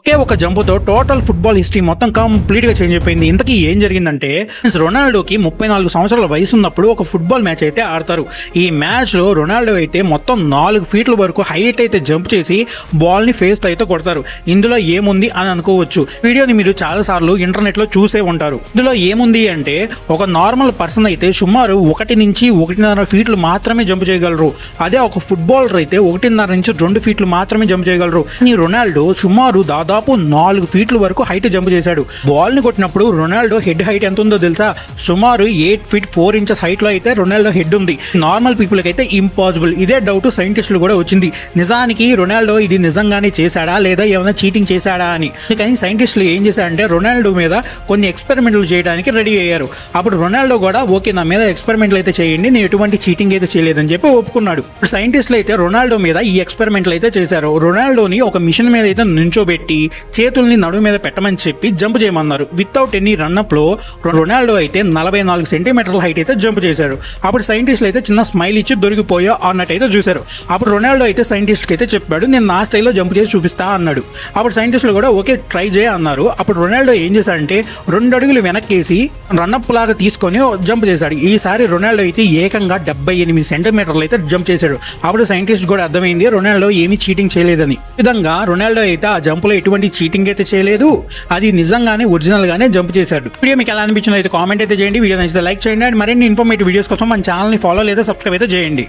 ఒకే ఒక జంపుతో total football history మొత్తం కంప్లీట్గా చేంజ్ అయిపోయింది. ఇంతకీ ఏం జరిగిందంటే రొనాల్డోకి ముప్పై నాలుగు సంవత్సరాల వయసు ఉన్నప్పుడు ఒక ఫుట్బాల్ మ్యాచ్ అయితే ఆడతారు. ఈ మ్యాచ్లో రొనాల్డో అయితే మొత్తం నాలుగు ఫీట్ల వరకు హైట్ అయితే జంప్ చేసి బాల్ని ఫేస్ అయితే కొడతారు. ఇందులో ఏముంది అని అనుకోవచ్చు. వీడియోని మీరు చాలా సార్లు ఇంటర్నెట్లో చూసే ఉంటారు. ఇందులో ఏముంది అంటే ఒక నార్మల్ పర్సన్ అయితే సుమారు ఒకటి నుంచి ఒకటిన్నర ఫీట్లు మాత్రమే జంప్ చేయగలరు. అదే ఒక ఫుట్బాలర్ అయితే ఒకటిన్నర నుంచి రెండు ఫీట్లు మాత్రమే జంప్ చేయగలరు. ఈ రొనాల్డో సుమారు దాదాపు నాలుగు ఫీట్ల వరకు హైట్ జంప్ చేశాడు. బాల్ని కొట్టినప్పుడు రొనాల్డో హెడ్ హైట్ ఎంత ఉందో తెలుసా? సుమారు ఎయిట్ ఫీట్ ఫోర్ ఇంచెస్ హైట్లో అయితే రొనాల్డో హెడ్ ఉంది. నార్మల్ పీపుల్ అయితే ఇంపాసిబుల్. ఇదే డౌట్ సైంటిస్టులు కూడా వచ్చింది. నిజానికి రొనాల్డో ఇది నిజంగానే చేశాడా లేదా ఏమైనా చీటింగ్ చేశాడా అని. కానీ సైంటిస్టులు ఏం చేశారంటే రొనాల్డో మీద కొన్ని ఎక్స్పెరిమెంట్లు చేయడానికి రెడీ అయ్యారు. అప్పుడు రొనాల్డో కూడా ఓకే నా మీద ఎక్స్పెరిమెంట్లు అయితే చేయండి నేను ఎటువంటి చీటింగ్ అయితే చేయలేదని చెప్పి ఒప్పుకున్నాడు. ఇప్పుడు సైంటిస్టులు అయితే రొనాల్డో మీద ఈ ఎక్స్పెరిమెంట్లు అయితే చేశారు. రొనాల్డోని ఒక మిషన్ మీద అయితే నుంచోబెట్టి చేతుల్ని నడుము మీద పెట్టమని చెప్పి జంప్ చేయమన్నారు. వితౌట్ ఎనీ రన్అప్లో రొనాల్డో అయితే నలభై నాలుగు సెంటీమీటర్ల హైట్ అయితే జంప్ చేశాడు అప్పుడు సైంటిస్టులు అయితే చిన్న స్మైల్ ఇచ్చి దొరికిపోయా అన్నట్టు అయితే చూశారు. అప్పుడు రొనాల్డో అయితే సైంటిస్ట్కి అయితే చెప్పాడు నేను నా స్టైల్లో జంప్ చేసి చూపిస్తా అన్నాడు. అప్పుడు సైంటిస్టులు కూడా ఓకే ట్రై చేయ అన్నారు. అప్పుడు రొనాల్డో ఏం చేశాడంటే రెండు అడుగులు వెనక్కేసి రన్అప్ లాగా తీసుకొని జంప్ చేశాడు. ఈసారి రొనాల్డో అయితే ఏకంగా డెబ్బై ఎనిమిది సెంటీమీటర్లు అయితే జంప్ చేశాడు. అప్పుడు సైంటిస్ట్ కూడా అర్థమైంది రొనాల్డో ఏమీ చీటింగ్ చేయలేదని. విధంగా రొనాల్డో అయితే ఆ జంపులో ఎటువంటి చీటింగ్ అయితే చేయలేదు. అది నిజంగానే ఒరిజినల్ గానే జంప్ చేశాడు. వీడియో మీకు ఎలా అనిపించిందో అయితే కామెంట్ అయితే చేయండి. వీడియో నచ్చితే లైక్ చేయండి. అండ్ మరిన్ని ఇన్ఫర్మేటివ్ వీడియోస్ కోసం మన ఛానల్ని ఫాలో లేదా సబ్స్క్రైబ్ అయితే చేయండి.